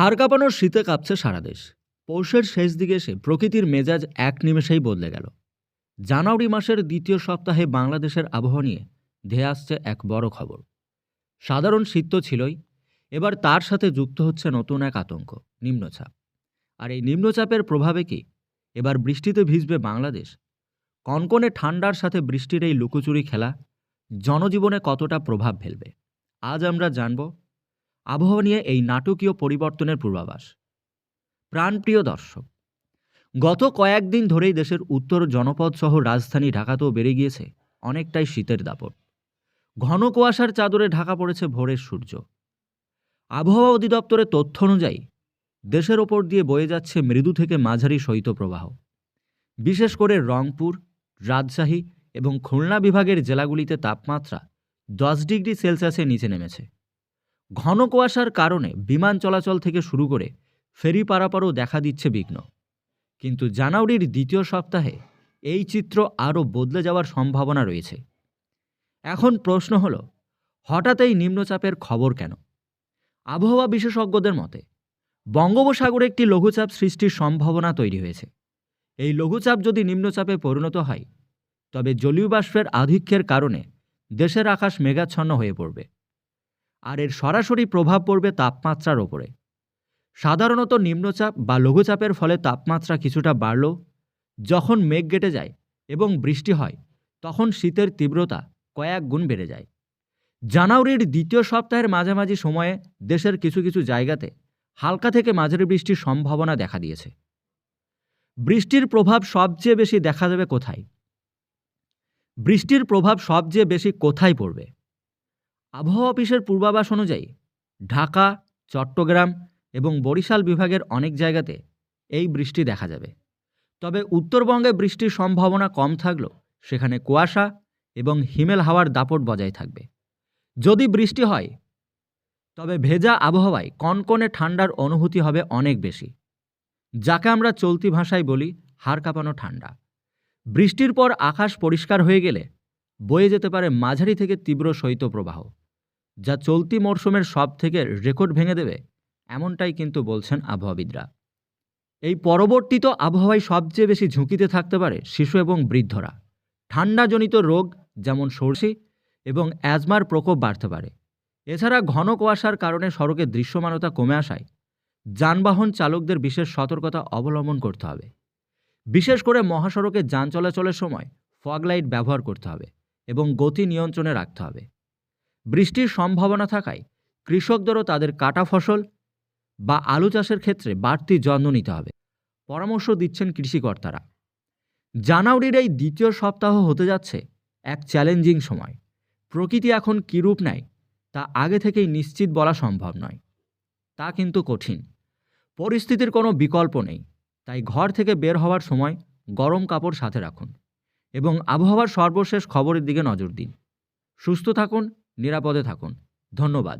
হাড় কাঁপানোর শীতে কাঁপছে সারা দেশ। পৌষের শেষ দিকে এসে প্রকৃতির মেজাজ এক নিমেষেই বদলে গেল। জানুয়ারি মাসের দ্বিতীয় সপ্তাহে বাংলাদেশের আবহাওয়া নিয়ে ধেয়ে আসছে এক বড় খবর। সাধারণ শীত তো ছিলই, এবার তার সাথে যুক্ত হচ্ছে নতুন এক আতঙ্ক, নিম্নচাপ। আর এই নিম্নচাপের প্রভাবে কি? এবার বৃষ্টিতে ভিজবে বাংলাদেশ। কনকনে ঠান্ডার সাথে বৃষ্টির এই লুকোচুরি খেলা জনজীবনে কতটা প্রভাব ফেলবে? আজ আমরা জানব আবহাওয়া নিয়ে এই নাটকীয় পরিবর্তনের পূর্বাভাস। প্রাণপ্রিয় দর্শক, গত কয়েকদিন ধরেই দেশের উত্তর জনপদ সহ রাজধানী ঢাকাতেও বেড়ে গিয়েছে অনেকটাই শীতের দাপট। ঘন কুয়াশার চাদরে ঢাকা পড়েছে ভোরের সূর্য। আবহাওয়া অধিদপ্তরের তথ্য অনুযায়ী, দেশের ওপর দিয়ে বয়ে যাচ্ছে মৃদু থেকে মাঝারি শৈত্যপ্রবাহ। বিশেষ করে রংপুর, রাজশাহী এবং খুলনা বিভাগের জেলাগুলিতে তাপমাত্রা দশ ডিগ্রি সেলসিয়াসের নিচে নেমেছে। ঘন কুয়াশার কারণে বিমান চলাচল থেকে শুরু করে ফেরি পারাপারও দেখা দিচ্ছে বিঘ্ন। কিন্তু জানুয়ারির দ্বিতীয় সপ্তাহে এই চিত্র আরও বদলে যাওয়ার সম্ভাবনা রয়েছে। এখন প্রশ্ন হল, হঠাৎ এই নিম্নচাপের খবর কেন? আবহাওয়া বিশেষজ্ঞদের মতে, বঙ্গোপসাগরে একটি লঘুচাপ সৃষ্টির সম্ভাবনা তৈরি হয়েছে। এই লঘুচাপ যদি নিম্নচাপে পরিণত হয়, তবে জলীয় বাষ্পের আধিক্যের কারণে দেশের আকাশ মেঘাচ্ছন্ন হয়ে পড়বে। আর এর সরাসরি প্রভাব পড়বে তাপমাত্রার ওপরে। সাধারণত নিম্নচাপ বা লঘুচাপের ফলে তাপমাত্রা কিছুটা বাড়ল। যখন মেঘ কেটে যায় এবং বৃষ্টি হয়, তখন শীতের তীব্রতা কয়েক গুণ বেড়ে যায়। জানুয়ারির দ্বিতীয় সপ্তাহের মাঝামাঝি সময়ে দেশের কিছু কিছু জায়গাতে হালকা থেকে মাঝারি বৃষ্টির সম্ভাবনা দেখা দিয়েছে। বৃষ্টির প্রভাব সবচেয়ে বেশি দেখা যাবে কোথায়? বৃষ্টির প্রভাব সবচেয়ে বেশি কোথায় পড়বে? আবহাওয়া অফিসের পূর্বাভাস অনুযায়ী ঢাকা, চট্টগ্রাম এবং বরিশাল বিভাগের অনেক জায়গাতে এই বৃষ্টি দেখা যাবে। তবে উত্তরবঙ্গে বৃষ্টির সম্ভাবনা কম থাকলেও সেখানে কুয়াশা এবং হিমেল হাওয়ার দাপট বজায় থাকবে। যদি বৃষ্টি হয়, তবে ভেজা আবহাওয়ায় কনকনে ঠান্ডার অনুভূতি হবে অনেক বেশি। যাকে আমরা চলতি ভাষায় বলি হাড় কাঁপানো ঠান্ডা। বৃষ্টির পর আকাশ পরিষ্কার হয়ে গেলে বয়ে যেতে পারে মাঝারি থেকে তীব্র শৈত্যপ্রবাহ। যা চলতি মরশুমের সব থেকে রেকর্ড ভেঙে দেবে, এমনটাই কিন্তু বলছেন আবহাওয়াবিদরা। এই পরবর্তীত আবহাওয়ায় সবচেয়ে বেশি ঝুঁকিতে থাকতে পারে শিশু এবং বৃদ্ধরা। ঠান্ডাজনিত রোগ যেমন সর্দি এবং অ্যাজমার প্রকোপ বাড়তে পারে। এছাড়া ঘন কুয়াশার কারণে সড়কে দৃশ্যমানতা কমে আসায় যানবাহন চালকদের বিশেষ সতর্কতা অবলম্বন করতে হবে। বিশেষ করে মহাসড়কে যান চলাচলের সময় ফগলাইট ব্যবহার করতে হবে এবং গতি নিয়ন্ত্রণে রাখতে হবে। বৃষ্টির সম্ভাবনা থাকায় কৃষকদেরও তাদের কাটা ফসল বা আলু চাষের ক্ষেত্রে বাড়তি যত্ন নিতে হবে। পরামর্শ দিচ্ছেন কৃষিকর্তারা। জানুয়ারির এই দ্বিতীয় সপ্তাহ হতে যাচ্ছে এক চ্যালেঞ্জিং সময়। প্রকৃতি এখন কী রূপ নেয় তা আগে থেকেই নিশ্চিত বলা সম্ভব নয়। তা কিন্তু কঠিন। পরিস্থিতির কোনো বিকল্প নেই, তাই ঘর থেকে বের হওয়ার সময় গরম কাপড় সাথে রাখুন এবং আবহাওয়ার সর্বশেষ খবরের দিকে নজর দিন। সুস্থ থাকুন নিরাপদে থাকুন। ধন্যবাদ।